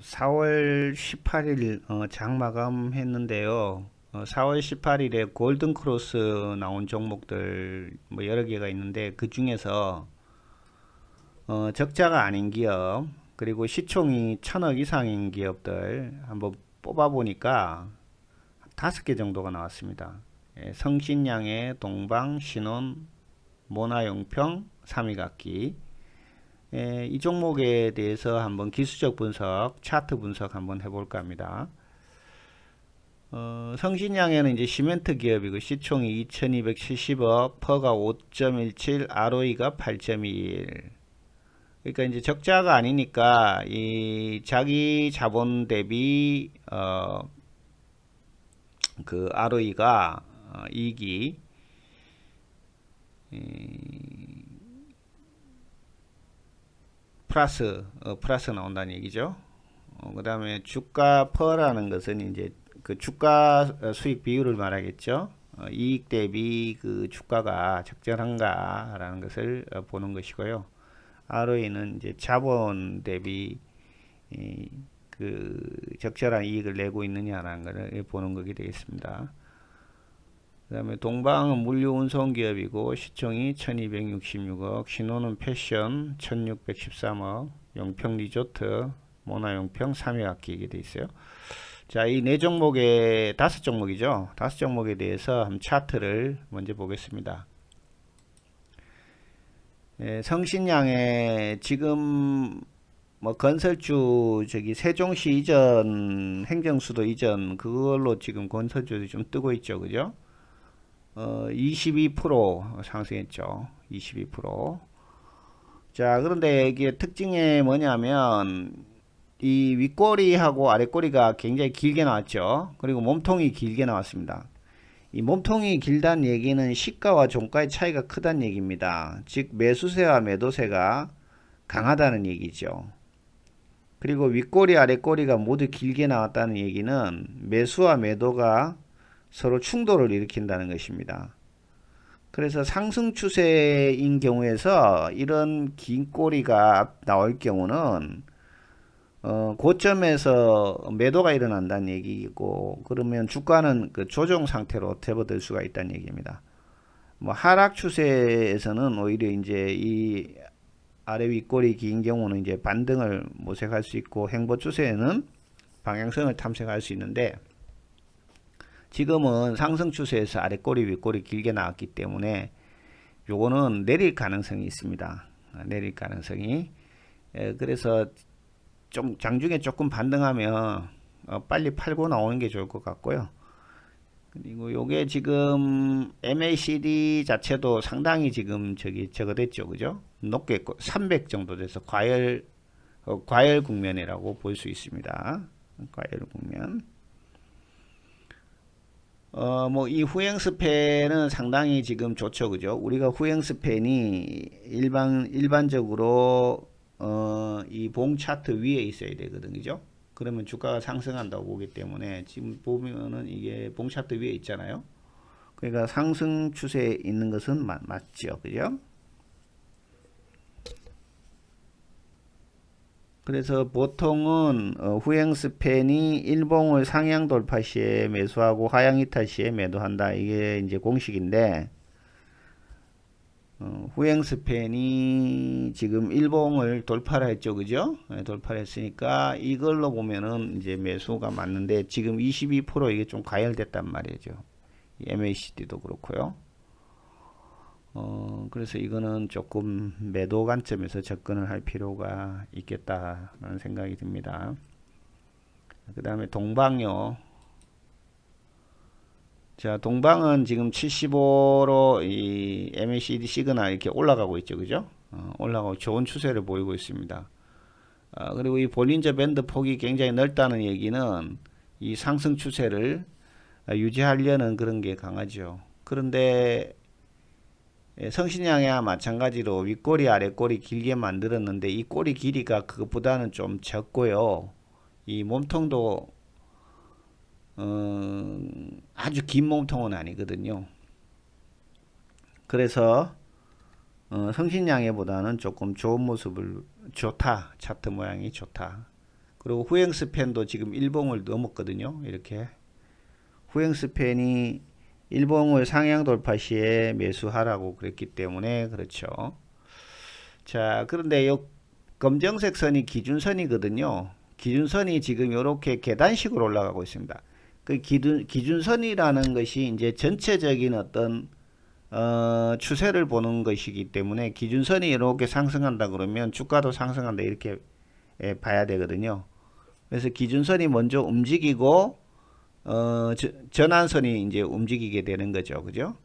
4월 18일 어, 장 마감했는데요. 어, 4월 18일에 골든 크로스 나온 종목들 뭐 여러 개가 있는데 그 중에서 어, 적자가 아닌 기업 그리고 시총이 천억 이상인 기업들 한번 뽑아 보니까 다섯 개 정도가 나왔습니다. 예, 성신양의 동방, 신혼, 모나용평, 삼위각기 예, 이 종목에 대해서 한번 기술적 분석, 차트 분석 한번 해볼까 합니다. 어, 성신양에는 이제 시멘트 기업이고 시총이 2270억, 퍼가 5.17, ROE가 8.21. 그러니까 이제 적자가 아니니까 이 자기 자본 대비 어, 그 ROE가 어, 이익이 이, 플러스 어, 플러스 나온다는 얘기죠. 어, 그 다음에 주가 퍼라는 것은 이제 그 주가 어, 수익 비율을 말하겠죠. 어, 이익 대비 그 주가가 적절한가라는 것을 어, 보는 것이고요. ROE는 이제 자본 대비 이, 그 적절한 이익을 내고 있느냐라는 것을 보는 것이 되겠습니다. 그 다음에 동방은 물류 운송 기업이고 시총이 1266억, 신호는 패션 1613억, 용평 리조트, 모나용평 3위 악기이게 돼 있어요. 자, 이 네 종목의 다섯 종목이죠. 다섯 종목에 대해서 한 차트를 먼저 보겠습니다. 예, 성신양의 지금 뭐 건설주 저기 세종시 이전 행정수도 이전 그걸로 지금 건설주들이 좀 뜨고 있죠. 그죠? 어, 22% 상승했죠. 22%. 자, 그런데 이게 특징이 뭐냐면 이 윗꼬리하고 아랫꼬리가 굉장히 길게 나왔죠. 그리고 몸통이 길게 나왔습니다. 이 몸통이 길다는 얘기는 시가와 종가의 차이가 크다는 얘기입니다. 즉 매수세와 매도세가 강하다는 얘기죠. 그리고 윗꼬리 아랫꼬리가 모두 길게 나왔다는 얘기는 매수와 매도가 서로 충돌을 일으킨다는 것입니다. 그래서 상승 추세인 경우에서 이런 긴 꼬리가 나올 경우는 어, 고점에서 매도가 일어난다는 얘기고 그러면 주가는 그 조정 상태로 접어들 수가 있다는 얘기입니다. 뭐 하락 추세에서는 오히려 이제 이 아래 윗꼬리 긴 경우는 이제 반등을 모색할 수 있고 행보 추세에는 방향성을 탐색할 수 있는데 지금은 상승 추세에서 아래 꼬리 윗꼬리 길게 나왔기 때문에 요거는 내릴 가능성이 있습니다. 아, 내릴 가능성이 에, 그래서 좀 장중에 조금 반등하면 어, 빨리 팔고 나오는 게 좋을 것 같고요. 그리고 요게 지금 MACD 자체도 상당히 지금 저기 저거 됐죠, 그죠? 높게 300 정도 돼서 과열 어, 과열 국면이라고 볼 수 있습니다. 과열 국면. 어, 뭐, 이 후행 스팬은 상당히 지금 좋죠. 그죠? 우리가 후행 스팬이 일반, 일반적으로, 어, 이 봉 차트 위에 있어야 되거든. 그죠? 그러면 주가가 상승한다고 보기 때문에 지금 보면은 이게 봉 차트 위에 있잖아요. 그러니까 상승 추세에 있는 것은 맞, 맞죠. 그죠? 그래서 보통은 어, 후행 스팬이 일봉을 상향 돌파 시에 매수하고 하향 이탈 시에 매도한다. 이게 이제 공식인데 어, 후행 스팬이 지금 일봉을 돌파를 했죠. 그죠? 네, 돌파를 했으니까 이걸로 보면은 이제 매수가 맞는데 지금 22% 이게 좀 가열됐단 말이죠. MACD도 그렇고요. 어, 그래서 이거는 조금 매도 관점에서 접근을 할 필요가 있겠다는 생각이 듭니다. 그 다음에 동방요. 자, 동방은 지금 75로 이 MACD 시그널 이렇게 올라가고 있죠. 그죠? 어, 올라가고 좋은 추세를 보이고 있습니다. 어, 그리고 이 볼린저 밴드 폭이 굉장히 넓다는 얘기는 이 상승 추세를 유지하려는 그런 게 강하죠. 그런데 예, 성신양이야 마찬가지로 윗꼬리 아랫꼬리 길게 만들었는데 이 꼬리 길이가 그것보다는 좀 적고요. 이 몸통도 어, 아주 긴 몸통은 아니거든요. 그래서 어, 성신양해보다는 조금 좋은 모습을 좋다 차트 모양이 좋다. 그리고 후행 스팬도 지금 일봉을 넘었거든요. 이렇게 후행 스팬이 일봉을 상향 돌파 시에 매수하라고 그랬기 때문에 그렇죠. 자, 그런데 요 검정색 선이 기준선이거든요. 기준선이 지금 이렇게 계단식으로 올라가고 있습니다. 그 기준 기준선이라는 것이 이제 전체적인 어떤 어, 추세를 보는 것이기 때문에 기준선이 이렇게 상승한다 그러면 주가도 상승한다 이렇게 예, 봐야 되거든요. 그래서 기준선이 먼저 움직이고 어, 저, 전환선이 이제 움직이게 되는 거죠. 그죠?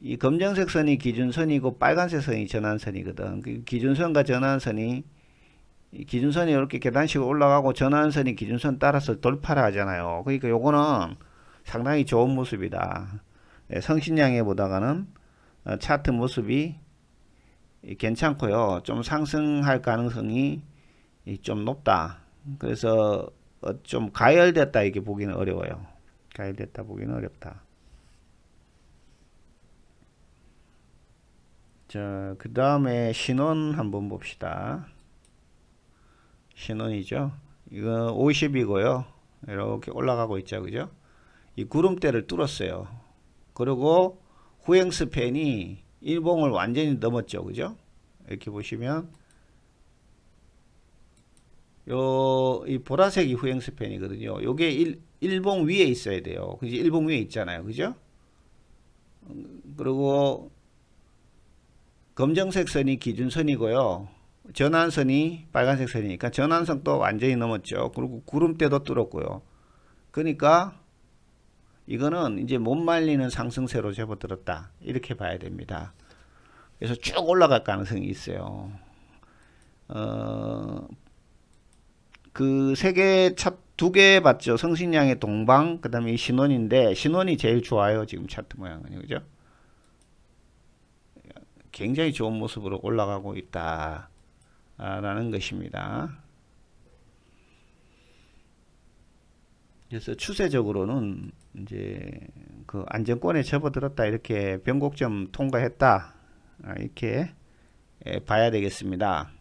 이 검정색 선이 기준선이고 빨간색 선이 전환선이거든. 그 기준선과 전환선이 이 기준선이 이렇게 계단식으로 올라가고 전환선이 기준선 따라서 돌파를 하잖아요. 그러니까 요거는 상당히 좋은 모습이다. 예, 성신양에 보다가는 어, 차트 모습이 괜찮고요. 좀 상승할 가능성이 좀 높다. 그래서 어, 좀 가열됐다 이렇게 보기는 어려워요. 가열됐다 보기는 어렵다. 자, 그 다음에 신원 한번 봅시다. 신원이죠. 이거 50이고요. 이렇게 올라가고 있죠. 그죠? 이 구름대를 뚫었어요. 그리고 후행 스팬이 일봉을 완전히 넘었죠. 그죠? 이렇게 보시면 요, 이 보라색이 후행 스팬이거든요. 요게 일, 일봉 위에 있어야 돼요. 그지? 일봉 위에 있잖아요. 그죠? 음, 그리고 검정색 선이 기준선이고요. 전환선이 빨간색 선이니까 전환선도 완전히 넘었죠. 그리고 구름대도 뚫었고요. 그러니까 이거는 이제 못 말리는 상승세로 접어들었다. 이렇게 봐야 됩니다. 그래서 쭉 올라갈 가능성이 있어요. 어, 그 세 개, 두개 봤죠. 성신양의 동방, 그 다음에 신원인데, 신원이 제일 좋아요. 지금 차트 모양은. 그죠? 굉장히 좋은 모습으로 올라가고 있다. 라는 것입니다. 그래서 추세적으로는 이제 그 안정권에 접어들었다 이렇게 변곡점 통과했다 아, 이렇게 예, 봐야 되겠습니다.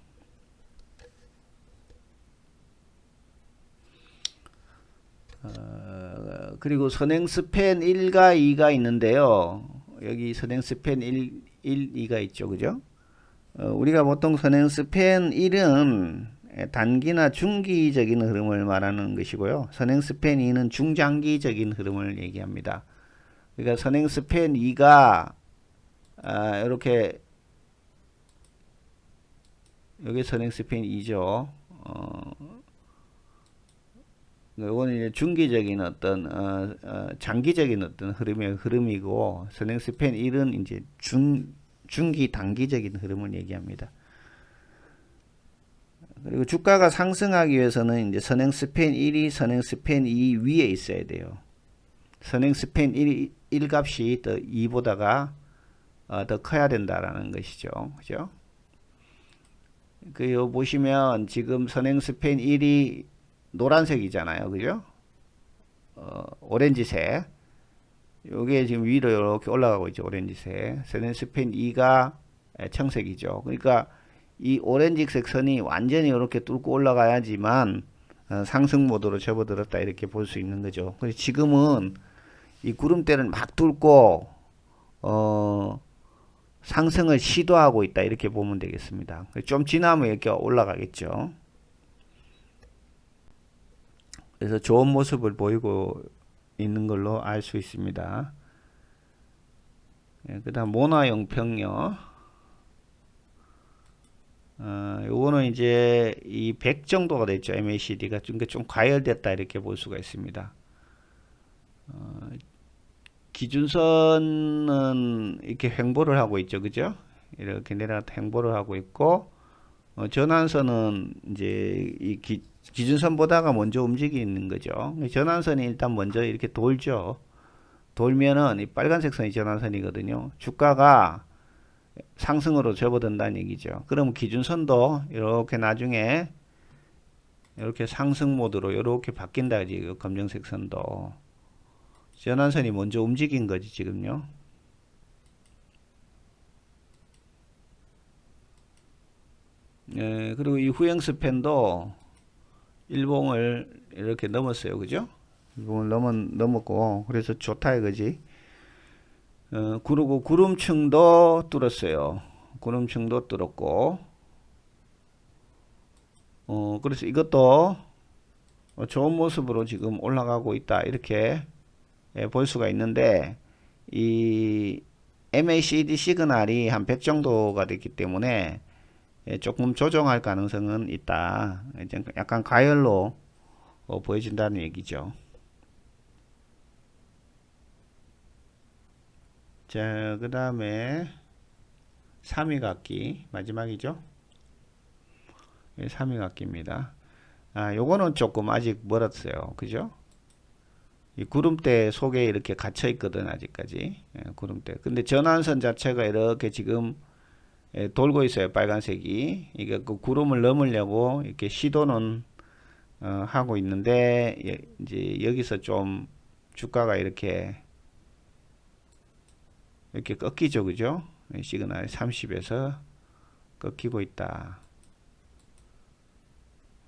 어, 그리고 선행 스팬 1과 2가 있는데요. 여기 선행 스팬 1, 1 2가 있죠. 그죠? 어, 우리가 보통 선행 스팬 1은 단기나 중기적인 흐름을 말하는 것이고요. 선행 스팬 2는 중장기적인 흐름을 얘기합니다. 그러니까 선행 스팬 2가 아, 이렇게 여기 선행 스팬 2죠. 어, 이거는 이제 중기적인 어떤 어, 어, 장기적인 어떤 흐름의 흐름이고 선행 스팬 1은 이제 중 중기 단기적인 흐름을 얘기합니다. 그리고 주가가 상승하기 위해서는 이제 선행 스팬 1이 선행 스팬 2 위에 있어야 돼요. 선행 스팬 1, 1 값이 더 2보다가 어, 더 커야 된다라는 것이죠. 그죠? 그 보시면 지금 선행 스팬 1이 노란색이잖아요. 그죠? 어, 오렌지색. 요게 지금 위로 이렇게 올라가고 있죠. 오렌지색. 스팬 2가 청색이죠. 그러니까 이 오렌지색 선이 완전히 이렇게 뚫고 올라가야지만 어, 상승 모드로 접어들었다 이렇게 볼 수 있는 거죠. 그래서 지금은 이 구름대를 막 뚫고 어 상승을 시도하고 있다 이렇게 보면 되겠습니다. 좀 지나면 이렇게 올라가겠죠. 그래서 좋은 모습을 보이고 있는 걸로 알 수 있습니다. 예, 그 다음 모나용평요. 어, 요거는 이제 이 100 정도가 됐죠. MACD가 좀, 좀 과열됐다 이렇게 볼 수가 있습니다. 어, 기준선은 이렇게 횡보를 하고 있죠. 그죠? 이렇게 내려갔다 횡보를 하고 있고 어, 전환선은 이제 이 기, 기준선보다가 먼저 움직이는 거죠. 전환선이 일단 먼저 이렇게 돌죠. 돌면은 이 빨간색 선이 전환선이거든요. 주가가 상승으로 접어든다는 얘기죠. 그럼 기준선도 이렇게 나중에 이렇게 상승 모드로 이렇게 바뀐다 지 검정색 선도 전환선이 먼저 움직인 거지 지금요. 예, 그리고 이 후행 스팬도 일봉을 이렇게 넘었어요. 그죠? 일봉을 넘어, 넘었고, 그래서 좋다 이거지. 어, 그리고 구름층도 뚫었어요. 구름층도 뚫었고, 어, 그래서 이것도 어, 좋은 모습으로 지금 올라가고 있다. 이렇게 예, 볼 수가 있는데, 이 MACD 시그널이 한 100 정도가 됐기 때문에 예, 조금 조정할 가능성은 있다. 약간 가열로 어, 보여진다는 얘기죠. 자, 그 다음에 3위각기 마지막이죠. 예, 3위각기입니다. 아, 요거는 조금 아직 멀었어요. 그죠? 이 구름대 속에 이렇게 갇혀 있거든 아직까지 예, 구름대 근데 전환선 자체가 이렇게 지금 예, 돌고 있어요 빨간색이. 이게 그 구름을 넘으려고 이렇게 시도는 어, 하고 있는데 예, 이제 여기서 좀 주가가 이렇게 이렇게 꺾이죠 그죠? 예, 시그널 30에서 꺾이고 있다.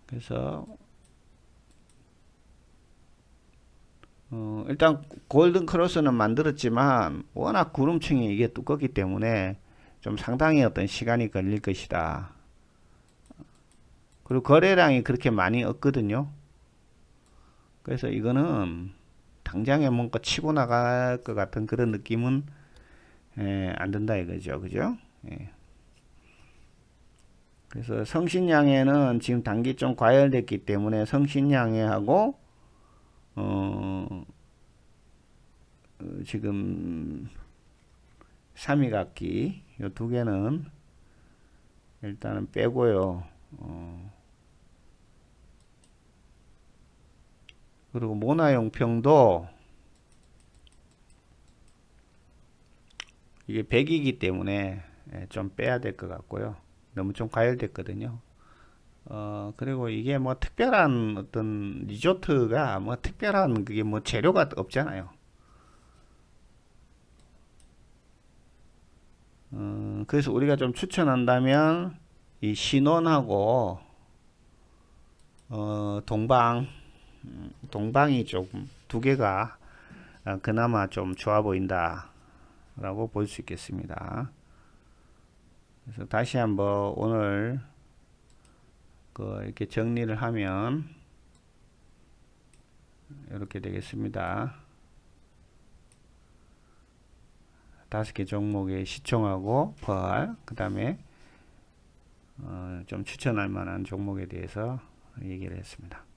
그래서 어, 일단 골든 크로스는 만들었지만 워낙 구름층이 이게 두껍기 때문에 좀 상당히 어떤 시간이 걸릴 것이다. 그리고 거래량이 그렇게 많이 없거든요. 그래서 이거는 당장에 뭔가 치고 나갈 것 같은 그런 느낌은 에, 안 든다 이거죠. 그죠? 예. 그래서 성신양에는 지금 단기 좀 과열됐기 때문에 성신양해하고 어, 어, 지금 3위각기 이 두 개는 일단은 빼고요. 어, 그리고 모나용평도 이게 100이기 때문에 예, 좀 빼야 될 것 같고요. 너무 좀 과열됐거든요. 어, 그리고 이게 뭐 특별한 어떤 리조트가 뭐 특별한 그게 뭐 재료가 없잖아요. 어, 그래서 우리가 좀 추천한다면 이 신혼하고 어, 동방 음, 동방이 조금 두 개가 어, 그나마 좀 좋아 보인다 라고 볼 수 있겠습니다. 그래서 다시 한번 오늘 그 이렇게 정리를 하면 이렇게 되겠습니다. 다섯 개 종목의 시총하고 펄, 그 다음에 어, 좀 추천할 만한 종목에 대해서 얘기를 했습니다.